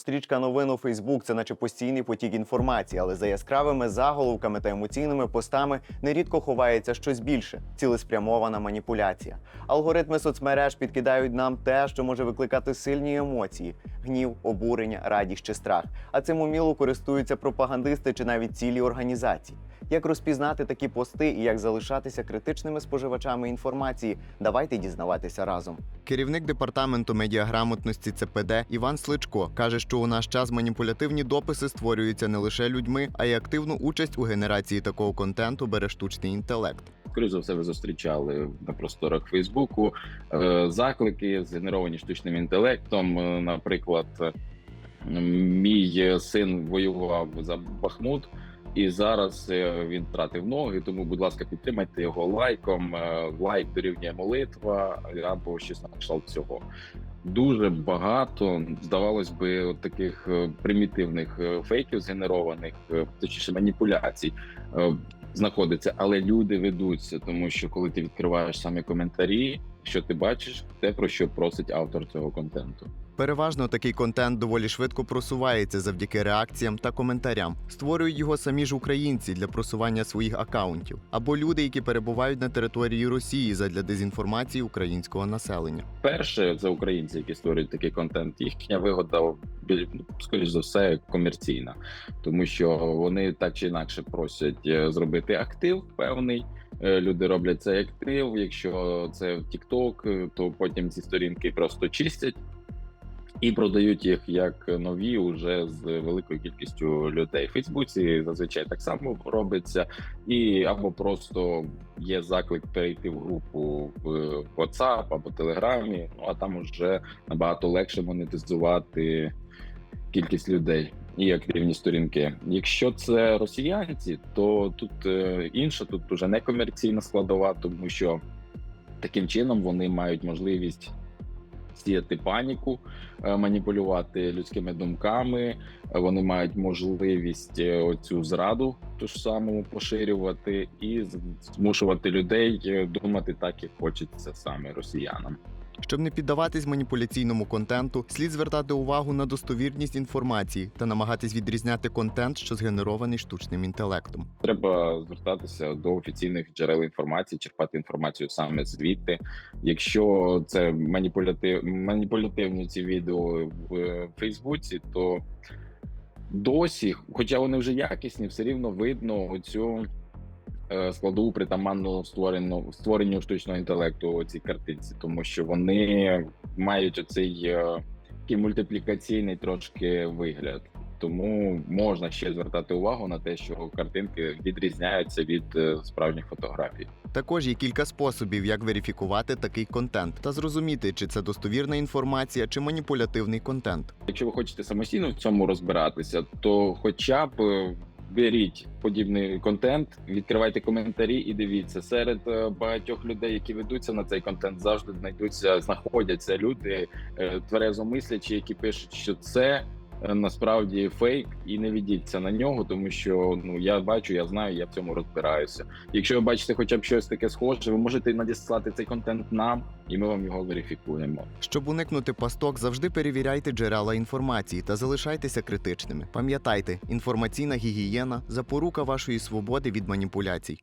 Стрічка новин у Фейсбук це наче постійний потік інформації, але за яскравими заголовками та емоційними постами нерідко ховається щось більше цілеспрямована маніпуляція. Алгоритми соцмереж підкидають нам те, що може викликати сильні емоції: гнів, обурення, радість чи страх. А цим уміло користуються пропагандисти чи навіть цілі організації. Як розпізнати такі пости і як залишатися критичними споживачами інформації? Давайте дізнаватися разом. Керівник департаменту медіаграмотності ЦПД Іван Сличко каже, що у наш час маніпулятивні дописи створюються не лише людьми, а й активну участь у генерації такого контенту бере штучний інтелект. Скоріше за все, ви зустрічали на просторах Фейсбуку е, заклики, згенеровані штучним інтелектом. Е, Наприклад, мій син воював за Бахмут, і зараз е, він втратив ноги. Тому, будь ласка, підтримайте його лайком. Е, Лайк дорівнює молитва або щось на кшталт цього. Дуже багато здавалось би от таких е, примітивних фейків згенерованих, точніше маніпуляцій. знаходиться, але люди ведуться, тому що коли ти відкриваєш самі коментарі, що ти бачиш, те про що просить автор цього контенту. Переважно такий контент доволі швидко просувається завдяки реакціям та коментарям. Створюють його самі ж українці для просування своїх акаунтів або люди, які перебувають на території Росії задля дезінформації українського населення. Перше, це українці, які створюють такий контент. Їхня вигода ну, скоріш за все комерційна, тому що вони так чи інакше просять е, зробити актив певний. Е, Люди роблять цей актив. Якщо це в TikTok, е, то потім ці сторінки просто чистять і продають їх як нові уже з великою кількістю людей. В Фейсбуці зазвичай так само робиться, і або просто є заклик перейти в групу в WhatsApp або Телеграмі. Ну а там уже набагато легше монетизувати кількість людей і активні сторінки. Якщо це росіянці, то тут е, інша, тут уже не комерційна складова, тому що таким чином вони мають можливість сіяти паніку, е, маніпулювати людськими думками. Вони мають можливість е, оцю зраду ту ж саму поширювати і змушувати людей думати так, як хочеться саме росіянам. Щоб не піддаватись маніпуляційному контенту, слід звертати увагу на достовірність інформації та намагатись відрізняти контент, що згенерований штучним інтелектом. Треба звертатися до офіційних джерел інформації, черпати інформацію саме звідти. Якщо це маніпулятив, маніпулятивні ці відео в е, Фейсбуці, то досі, хоча вони вже якісні, все рівно видно оцю складову притаманну створену створенню штучного інтелекту у цій картинці, тому що вони мають оцей е, такий мультиплікаційний трошки вигляд. Тому можна ще звертати увагу на те, що картинки відрізняються від е, справжніх фотографій. Також є кілька способів, як верифікувати такий контент та зрозуміти, чи це достовірна інформація, чи маніпулятивний контент. Якщо ви хочете самостійно в цьому розбиратися, то хоча б е, беріть подібний контент, відкривайте коментарі і дивіться серед е, багатьох людей, які ведуться на цей контент, завжди знайдуться, знаходяться люди е, тверезо мислячі, які пишуть, що це. Е, Насправді фейк, і не ведіться на нього, тому що ну я бачу, я знаю, я в цьому розбираюся. Якщо ви бачите, хоча б щось таке схоже, ви можете надіслати цей контент нам, і ми вам його верифікуємо. Щоб уникнути пасток, завжди перевіряйте джерела інформації та залишайтеся критичними. Пам'ятайте, інформаційна гігієна запорука вашої свободи від маніпуляцій.